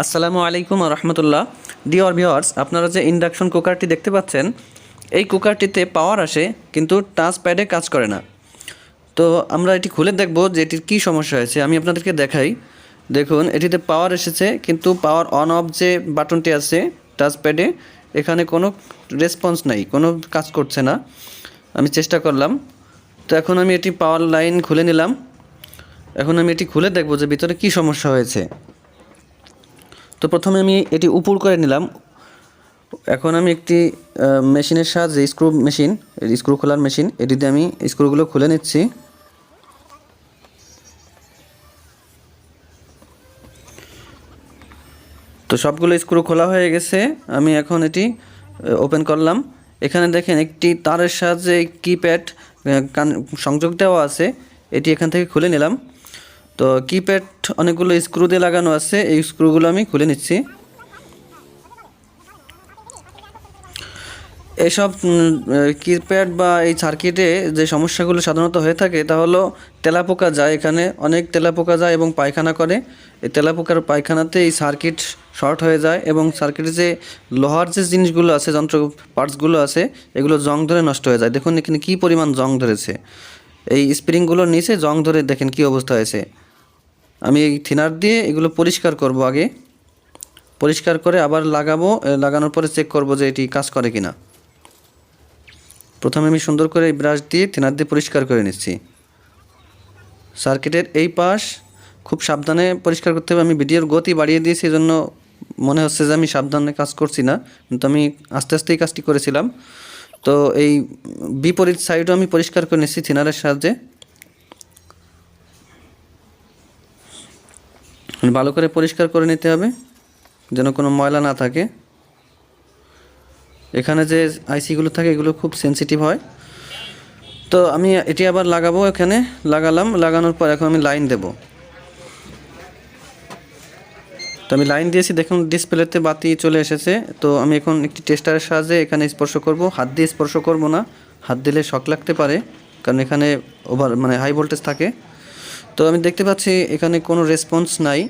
আসসালামু আলাইকুম রহমতুল্লাহ। ডিওর ভিওয়ার্স আপনারা যে ইন্ডাকশন কুকারটি দেখতে পাচ্ছেন, এই কুকারটিতে পাওয়ার আসে, কিন্তু টাচ প্যাডে কাজ করে না। তো আমরা এটি খুলে দেখব যে এটির কী সমস্যা হয়েছে। আমি আপনাদেরকে দেখাই। দেখুন, এটিতে পাওয়ার এসেছে, কিন্তু পাওয়ার অন অফ যে বাটনটি আছে টাচ প্যাডে এখানে কোনো রেসপন্স নাই, কোনো কাজ করছে না। আমি চেষ্টা করলাম। তো এখন আমি এটি পাওয়ার লাইন খুলে নিলাম। এখন আমি এটি খুলে দেখব যে ভিতরে কী সমস্যা হয়েছে। তো প্রথমে আমি এটি উপর করে নিলাম। এখন আমি একটি মেশিনের সাহায্যে স্ক্রু মেশিন স্ক্রু খোলার মেশিন, এটি দিয়ে আমি স্ক্রুগুলো খুলে নিচ্ছি। তো সবগুলো স্ক্রু খোলা হয়ে গেছে, আমি এখন এটি ওপেন করলাম। এখানে দেখেন একটি তারের সাহায্যে কিপ্যাড সংযোগ দেওয়া আছে, এটি এখান থেকে খুলে নিলাম। তো কিপ্যাড অনেকগুলো স্ক্রু দিয়ে লাগানো আছে, এই স্ক্রুগুলো আমি খুলে নিচ্ছি। এসব কিপ্যাড বা এই সার্কিটে যে সমস্যাগুলো সাধারণত হয়ে থাকে, তা হলো তেলাপোকা যায় এখানে, অনেক তেলাপোকা যায় এবং পায়খানা করে। এই তেলাপোকার পায়খানাতে এই সার্কিট শর্ট হয়ে যায় এবং সার্কিটে যে লোহার যে জিনিসগুলো আছে, যন্ত্র পার্টসগুলো আছে, এগুলো জং ধরে নষ্ট হয়ে যায়। দেখুন এখানে কী পরিমাণ জং ধরেছে। এই স্প্রিংগুলোর নিচে জং ধরে দেখেন কী অবস্থা হয়েছে। আমি এই থিনার দিয়ে এগুলো পরিষ্কার করব আগে। পরিষ্কার করে আবার লাগাবো লাগানোর পরে চেক করব যে এটি কাজ করে কিনা। প্রথমে আমি সুন্দর করে এই ব্রাশ দিয়ে থিনার দিয়ে পরিষ্কার করে নিচ্ছি। সার্কিটের এই পাশ খুব সাবধানে পরিষ্কার করতে হবে। আমি ভিডিওর গতি বাড়িয়ে দিয়েছি জন্য মনে হচ্ছে যে আমি সাবধানে কাজ করছি না, কিন্তু আমি আস্তে আস্তেই কাজটি করেছিলাম। তো এই বিপরীত সাইডও আমি পরিষ্কার করে নিচ্ছি থিনারের সাহায্যে। ভালো করে পরিষ্কার করে নিতে হবে, যেন কোনো ময়লা না থাকে। এখানে যে আইসিগুলো থাকে, এগুলো খুব সেনসিটিভ হয়। তো আমি এটি আবার লাগাবো এখানে, লাগালাম, লাগানোর পর এখন আমি লাইন দেব। তো আমি লাইন দিয়েছি, দেখুন ডিসপ্লেতে বাতি চলে এসেছে। তো আমি এখন একটি টেস্টারের সাহায্যে এখানে স্পর্শ করব। হাত দিয়ে স্পর্শ করব না। হাত দিলে শক লাগতে পারে, কারণ এখানে ওভার মানে হাই ভোল্টেজ থাকে। তো আমি দেখতে পাচ্ছি এখানে কোনো রেসপন্স নাই।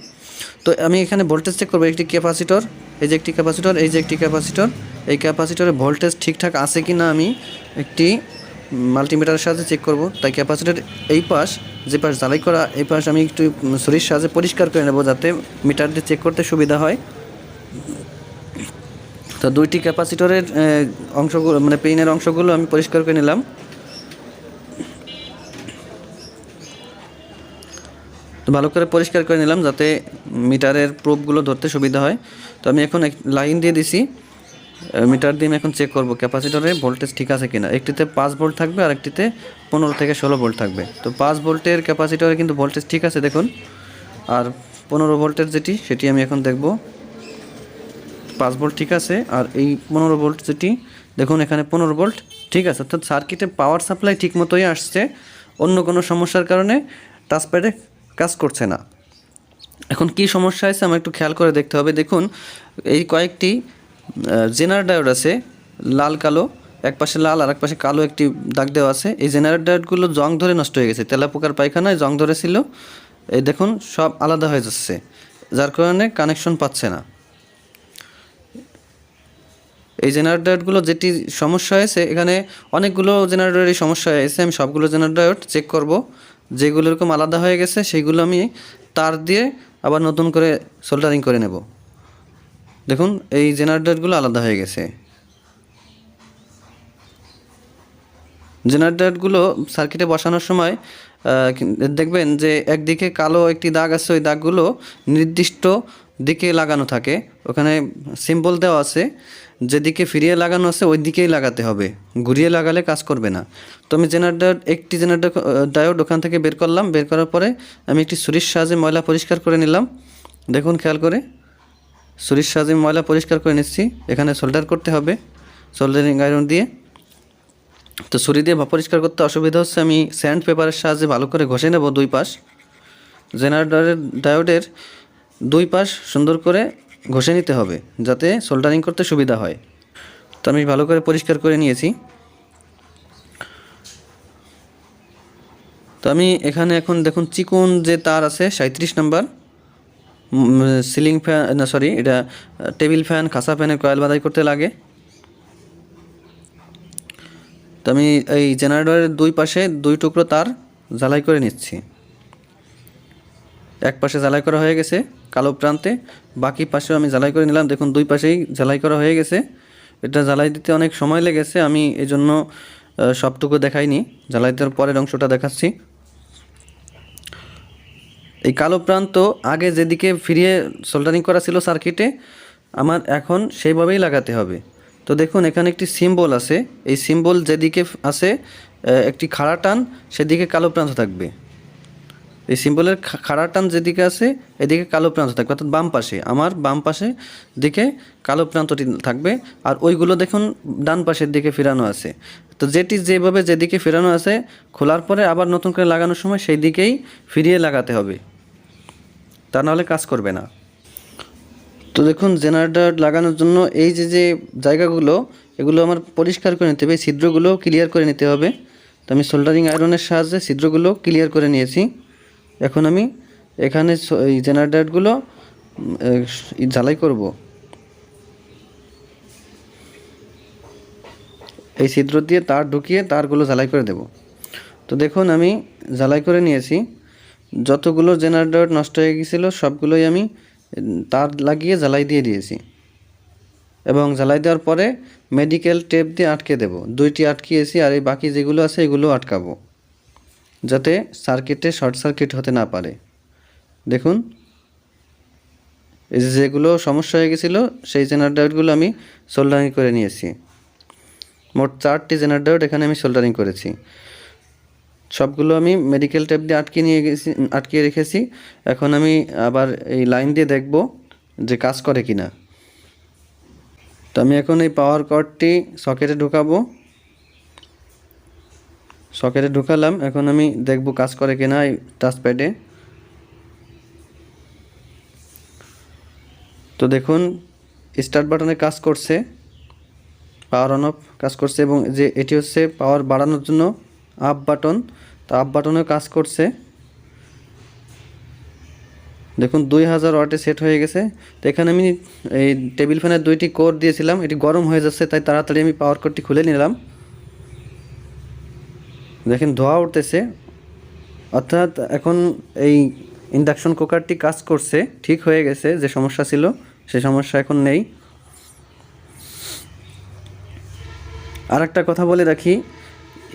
তো আমি এখানে ভোল্টেজ চেক করব, একটি ক্যাপাসিটর এই যে একটি ক্যাপাসিটর এই যে একটি ক্যাপাসিটর এই ক্যাপাসিটরের ভোল্টেজ ঠিকঠাক আছে কি না আমি একটি মাল্টিমিটারের সাহায্যে চেক করব। তাই ক্যাপাসিটার এই পাশ, যে পাশ জ্বালাই করা, এই পাশ আমি একটু শরীর সাহায্যে পরিষ্কার করে নেব যাতে মিটার দিয়ে চেক করতে সুবিধা হয়। তো দুইটি ক্যাপাসিটরের অংশগুলো মানে পেইনের অংশগুলো আমি পরিষ্কার করে নিলাম। তো ভালো করে পরিষ্কার করে নিলাম যাতে মিটারের প্রোবগুলো ধরতে সুবিধা হয়। তো আমি এখন এক লাইন দিয়ে দিছি। মিটার দিয়ে আমি এখন চেক করব ক্যাপাসিটরের ভোল্টেজ ঠিক আছে কিনা। একটিতে পাঁচ ভোল্ট থাকবে আর একটিতে পনেরো থেকে ষোলো ভোল্ট থাকবে। তো পাঁচ ভোল্টের ক্যাপাসিটরে কিন্তু ভোল্টেজ ঠিক আছে দেখুন। আর পনেরো ভোল্টের যেটি, সেটি আমি এখন দেখব। পাঁচ ভোল্ট ঠিক আছে, আর এই পনেরো ভোল্ট যেটি, দেখুন এখানে পনেরো ভোল্ট ঠিক আছে। অর্থাৎ সার্কিটে পাওয়ার সাপ্লাই ঠিক মতোই আসছে। অন্য কোনো সমস্যার কারণে টাচপ্যাডে কাজ করছে না। এখন কি সমস্যা আছে আমার একটু খেয়াল করে দেখতে হবে। দেখুন, এই কয়েকটি জেনারেল ডায়োড আছে, লাল কালো, এক পাশে লাল আর এক পাশে কালো একটি দাগ দেওয়া আছে। এই জেনারেল ডায়োডগুলো জং ধরে নষ্ট হয়ে গেছে। তেলাপোকার পায়খানায় জং ধরেছিল। এই দেখুন, সব আলাদা হয়ে যাচ্ছে, যার কারণে কানেকশন পাচ্ছে না। এই জেনারেটরগুলো যেটি সমস্যা হয়েছে, এখানে অনেকগুলো জেনারেটরের সমস্যা হয়েছে। আমি সবগুলো জেনারেটর চেক করব। যেগুলো এরকম আলাদা হয়ে গেছে, সেগুলো আমি তার দিয়ে আবার নতুন করে সোল্ডারিং করে নেব। দেখুন, এই জেনারেটরগুলো আলাদা হয়ে গেছে। জেনারেটরগুলো সার্কিটে বসানোর সময় দেখবেন যে একদিকে কালো একটি দাগ আছে, ওই দাগগুলো নির্দিষ্ট দিকে লাগানো থাকে। ওখানে সিম্বল দেওয়া আছে যেদিকে ফিরিয়ে লাগানো আছে, ওই দিকেই লাগাতে হবে। ঘুরিয়ে লাগালে কাজ করবে না। তো আমি জেনারেটর, একটি জেনারেটর ডায়োড ওখান থেকে বের করলাম। বের করার পরে আমি একটি ছুরির সাহায্যে ময়লা পরিষ্কার করে নিলাম। দেখুন, খেয়াল করে। ছুরির সাহায্যে ময়লা পরিষ্কার করে নিচ্ছি। এখানে সোল্ডার করতে হবে সোল্ডারিং আয়রন দিয়ে। তো ছুরি দিয়ে পরিষ্কার করতে অসুবিধা হচ্ছে, আমি স্যান্ড পেপারের সাহায্যে ভালো করে ঘষে নেব দুই পাশ। জেনারেটরের, ডায়োডের দুই পাশ সুন্দর করে ঘষে নিতে হবে যাতে সোল্ডারিং করতে সুবিধা হয়। তো আমি ভালো করে পরিষ্কার করে নিয়েছি। তো আমি এখানে এখন দেখুন চিকন যে তার আছে সাঁত্রিশ নাম্বার সিলিং ফ্যান না সরি এটা টেবিল ফ্যান খাসা ফ্যানের কয়েল বাদাই করতে লাগে। তো আমি এই জেনারেটরের দুই পাশে দুই টুকরো তার জ্বালাই করে নিচ্ছি। এক পাশে জ্বালাই করা হয়ে গেছে কালো প্রান্তে, বাকি পাশেও আমি জ্বালাই করে নিলাম। দেখুন, দুই পাশেই জ্বালাই করা হয়ে গেছে। এটা জ্বালাই দিতে অনেক সময় লেগেছে, আমি এই জন্য সবটুকু দেখাইনি। জ্বালাই দেওয়ার পরের অংশটা দেখাচ্ছি। এই কালো প্রান্ত আগে যেদিকে ফিরিয়ে সোল্ডারিং করা ছিল সার্কিটে আমার এখন সেইভাবেই লাগাতে হবে। তো দেখুন, এখানে একটি সিম্বল আছে। এই সিম্বল যেদিকে আছে একটি খাড়া টান, সেদিকে কালো প্রান্ত থাকবে। এই সিম্বলের খাড়া টান যেদিকে আছে, এদিকে কালো প্রান্ত থাকবে, অর্থাৎ বাম পাশে। আমার বাম পাশে দিকে কালো প্রান্তটি থাকবে, আর ওইগুলো দেখুন ডান পাশের দিকে ফেরানো আছে। তো যেটি যেভাবে যেদিকে ফেরানো আছে, খোলার পরে আবার নতুন করে লাগানোর সময় সেই দিকেই ফিরিয়ে লাগাতে হবে। তা নাহলে কাজ করবে না। তো দেখুন, জেনারেটর লাগানোর জন্য এই যে যে জায়গাগুলো, এগুলো আমার পরিষ্কার করে নিতে হবে। ছিদ্রগুলো ক্লিয়ার করে নিতে হবে। তো আমি সোল্ডারিং আয়রনের সাহায্যে ছিদ্রগুলো ক্লিয়ার করে নিয়েছি। এখন আমি এখানে এই জেনারেটরগুলো ঝালাই করব। এই ছিদ্র দিয়ে তার ঢুকিয়ে তারগুলো ঝালাই করে দেব। তো দেখুন, আমি ঝালাই করে নিয়েছি। যতগুলো জেনারেটর নষ্ট হয়ে গিয়েছিল সবগুলোই আমি তার লাগিয়ে জ্বালাই দিয়ে দিয়েছি। এবং জ্বালাই দেওয়ার পরে মেডিকেল টেপ দিয়ে আটকে দেব। দুইটি আটকিয়েছি আর এই বাকি যেগুলো আছে, এগুলো আটকাবো। যাতে সার্কিটে শর্ট সার্কিট হতে না পারে। দেখুন, এই যেগুলো সমস্যা হয়ে গেছিল, সেই জেনারেটরগুলো আমি সোল্ডারিং করে নিয়েছি। মোট চারটি জেনারেটর এখানে আমি সোল্ডারিং করেছি। সবগুলো আমি মেডিকেল টেপ দিয়ে আটকে নিয়ে গেছি, আটকিয়ে রেখেছি। এখন আমি আবার এই লাইন দিয়ে দেখব যে কাজ করে কি না তো আমি এখন এই পাওয়ার কর্ডটি সকেটে ঢোকাবো। সকেটে ঢুকালাম, এখন আমি দেখব কাজ করে কিনা এই টাচপ্যাডে তো দেখুন স্টার্ট বাটনে কাজ করছে পাওয়ার অন অফ কাজ করছে এবং যে এটি হচ্ছে পাওয়ার বাড়ানোর জন্য আপ বাটন তো আপ বাটনেও কাজ করছে। দেখুন, দুই হাজার ওয়াটে সেট হয়ে গেছে। তো এখানে আমি এই টেবিল ফ্যানের দুইটি কোর দিয়েছিলাম, এটি গরম হয়ে যাচ্ছে, তাই তাড়াতাড়ি আমি পাওয়ার কোডটি খুলে নিলাম। দেখেন, ধোয়া উঠতেছে। অর্থাৎ এখন এই ইন্ডাকশন কুকারটি কাজ করছে, ঠিক হয়ে গেছে, যে সমস্যা ছিল, সে সমস্যা এখন নেই। আর একটা কথা বলে রাখি,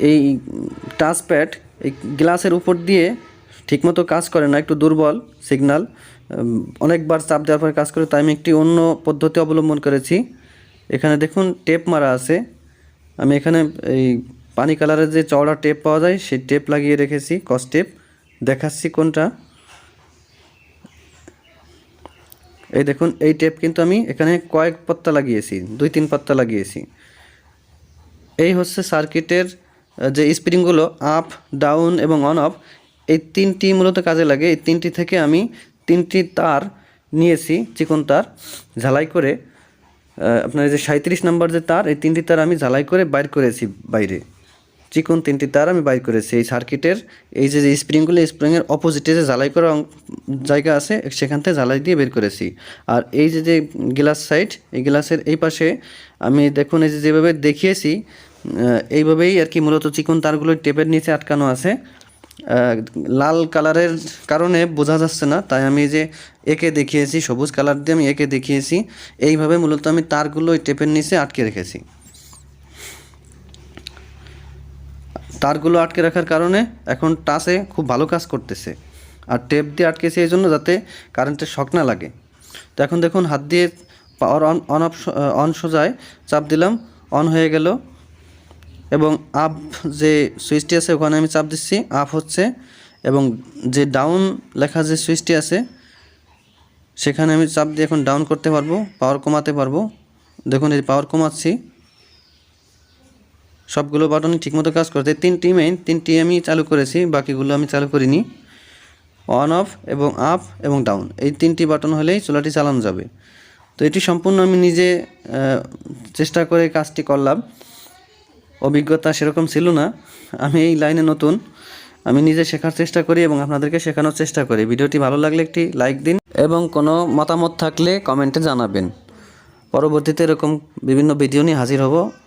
এই টাচপ্যাড এই গ্লাসের উপর দিয়ে ঠিকমতো কাজ করে না, একটু দুর্বল সিগন্যাল অনেকবার চাপ দেওয়ার পরে কাজ করে, তাই আমি একটি অন্য পদ্ধতি অবলম্বন করেছি। এখানে দেখুন টেপ মারা আছে। আমি এখানে এই পানি কালারের যে চওড়া টেপ পাওয়া যায়, সেই টেপ লাগিয়ে রেখেছি। কস টেপ। দেখাচ্ছি কোনটা। এই দেখুন, এই টেপ কিন্তু আমি এখানে কয়েক পাত্তা লাগিয়েছি, দুই তিন পাত্তা লাগিয়েছি। এই হচ্ছে সার্কিটের যে স্প্রিংগুলো আপ, ডাউন এবং অন, অফ, এই তিনটি মূলত কাজে লাগে। এই তিনটি থেকে আমি তিনটি তার নিয়েছি, চিকন তার, ঝালাই করে। আপনার যে সাঁত্রিশ নাম্বার যে তার, এই তিনটি তার আমি ঝালাই করে বাইর করেছি বাইরে। চিকন তিনটি তার আমি বাইর করেছি। এই সার্কিটের এই যে স্প্রিংগুলো স্প্রিংয়ের অপোজিটে যে ঝালাই করা জায়গা আছে সেখান থেকে ঝালাই দিয়ে বের করেছি। আর এই যে যে গ্লাস সাইড এই গ্লাসের এই পাশে আমি দেখুন, এই যে, যেভাবে দেখিয়েছি এইভাবেই আর কি মূলত চিকন তারগুলো টেপের নিচে আটকানো আছে। লাল কালারের কারণে বোঝা যাচ্ছে না, তাই আমি যে একে দেখিয়েছি, সবুজ কালার দিয়ে আমি একে দেখিয়েছি। এইভাবে মূলত আমি তারগুলো ওই টেপের নিচে আটকে রেখেছি। তারগুলো আটকে রাখার কারণে এখন টাচে খুব ভালো কাজ করতেছে। আর টেপ দিয়ে আটকেছে এই জন্য যাতে কারেন্টের শক না লাগে। তো এখন দেখুন হাত দিয়ে power on on off on সোজায় চাপ দিলাম অন হয়ে গেল। এবং আপ যে সুইচটি আছে ওখানে আমি চাপ দিচ্ছি আপ হচ্ছে। এবং যে ডাউন লেখা যে সুইচটি আছে, সেখানে আমি চাপ দিয়ে এখন ডাউন করতে পারব পাওয়ার কমাতে পারব। দেখুন এই পাওয়ার কমাচ্ছি। সবগুলো বাটনই ঠিকমতো কাজ করতে তিনটি মেইন তিনটি আমি চালু করেছি, বাকিগুলো আমি চালু করিনি। অন অফ এবং আপ এবং ডাউন এই তিনটি বাটন হলেই চুলাটি চালানো যাবে। তো এটি সম্পূর্ণ আমি নিজে চেষ্টা করে কাজটি করলাম। অভিজ্ঞতা সেরকম ছিল না। আমি এই লাইনে নতুন। আমি নিজে শেখার চেষ্টা করি এবং আপনাদেরকে শেখানোর চেষ্টা করি। ভিডিওটি ভালো লাগলে একটি লাইক দিন এবং কোনো মতামত থাকলে কমেন্টে জানাবেন। পরবর্তীতে এরকম বিভিন্ন ভিডিও নিয়ে হাজির হব।